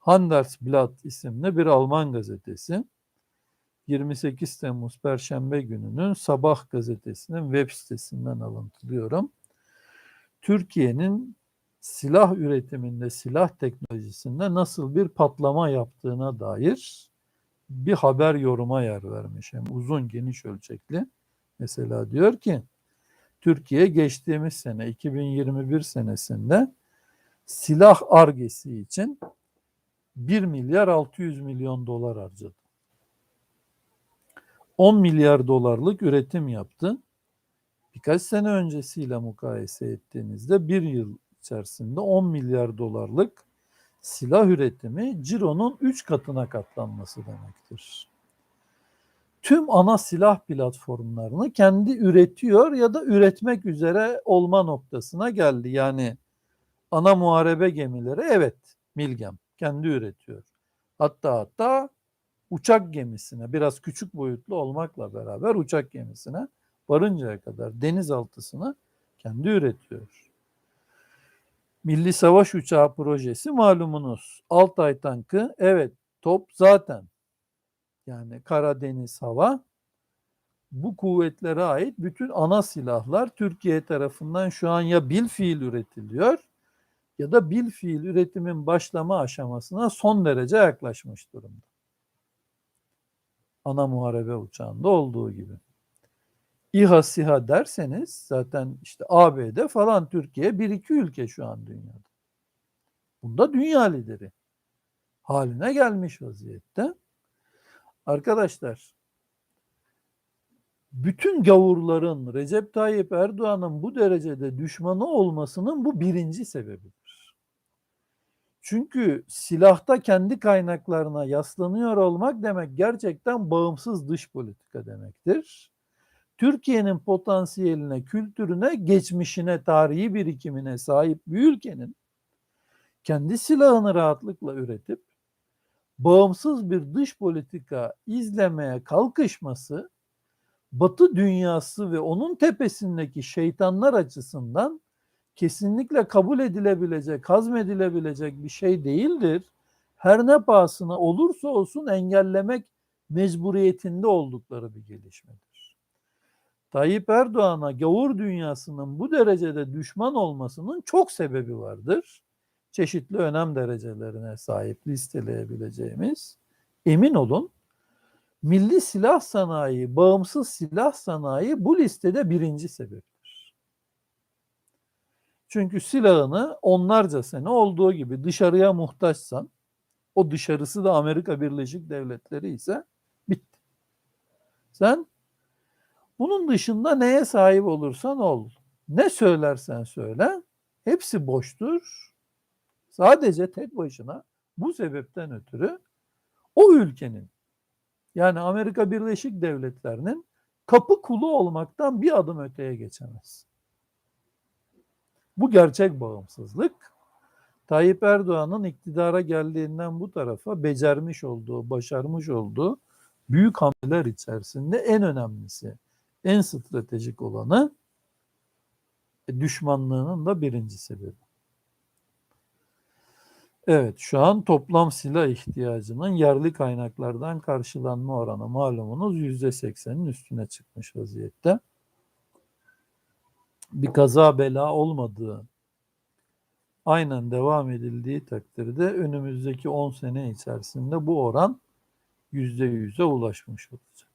Handelsblatt isimli bir Alman gazetesi 28 Temmuz Perşembe gününün Sabah gazetesinin web sitesinden alıntılıyorum. Türkiye'nin silah üretiminde, silah teknolojisinde nasıl bir patlama yaptığına dair bir haber yoruma yer vermiş. Hem uzun geniş ölçekli. Mesela diyor ki Türkiye geçtiğimiz sene 2021 senesinde silah argesi için 1 milyar 600 milyon dolar harcadı. 10 milyar dolarlık üretim yaptı. Birkaç sene öncesiyle mukayese ettiğinizde bir yıl içerisinde 10 milyar dolarlık silah üretimi cironun 3 katına katlanması demektir. Tüm ana silah platformlarını kendi üretiyor ya da üretmek üzere olma noktasına geldi. Yani ana muharebe gemileri evet Milgem kendi üretiyor. Hatta hatta uçak gemisine biraz küçük boyutlu olmakla beraber uçak gemisine varıncaya kadar denizaltısını kendi üretiyor. Milli Savaş Uçağı projesi malumunuz. Altay tankı evet top zaten yani Karadeniz hava bu kuvvetlere ait bütün ana silahlar Türkiye tarafından şu an ya bil fiil üretiliyor ya da bil fiil üretimin başlama aşamasına son derece yaklaşmış durumda. Ana muharebe uçağında olduğu gibi. İHA SİHA derseniz zaten işte ABD falan Türkiye bir iki ülke şu an dünyada. Bunda dünya lideri haline gelmiş vaziyette. Arkadaşlar bütün gavurların Recep Tayyip Erdoğan'ın bu derecede düşmanı olmasının bu birinci sebebidir. Çünkü silahta kendi kaynaklarına yaslanıyor olmak demek gerçekten bağımsız dış politika demektir. Türkiye'nin potansiyeline, kültürüne, geçmişine, tarihi birikimine sahip bir ülkenin kendi silahını rahatlıkla üretip bağımsız bir dış politika izlemeye kalkışması Batı dünyası ve onun tepesindeki şeytanlar açısından kesinlikle kabul edilebilecek, hazmedilebilecek bir şey değildir. Her ne pahasına olursa olsun engellemek mecburiyetinde oldukları bir gelişmedir. Tayyip Erdoğan'a gavur dünyasının bu derecede düşman olmasının çok sebebi vardır. Çeşitli önem derecelerine sahip listeleyebileceğimiz. Emin olun milli silah sanayi, bağımsız silah sanayi bu listede birinci sebeptir. Çünkü silahını onlarca sene olduğu gibi dışarıya muhtaçsan, o dışarısı da Amerika Birleşik Devletleri ise bitti. Sen bunun dışında neye sahip olursan ol, ne söylersen söyle, hepsi boştur. Sadece tek başına bu sebepten ötürü o ülkenin yani Amerika Birleşik Devletleri'nin kapı kulu olmaktan bir adım öteye geçemez. Bu gerçek bağımsızlık Tayyip Erdoğan'ın iktidara geldiğinden bu tarafa becermiş olduğu, başarmış olduğu büyük hamleler içerisinde en önemlisi, en stratejik olanı e, düşmanlığının da birinci sebebi. Evet, şu an toplam silah ihtiyacının yerli kaynaklardan karşılanma oranı malumunuz yüzde seksenin üstüne çıkmış vaziyette. Bir kaza bela olmadığı aynen devam edildiği takdirde önümüzdeki 10 sene içerisinde bu oran yüzde yüze ulaşmış olacak.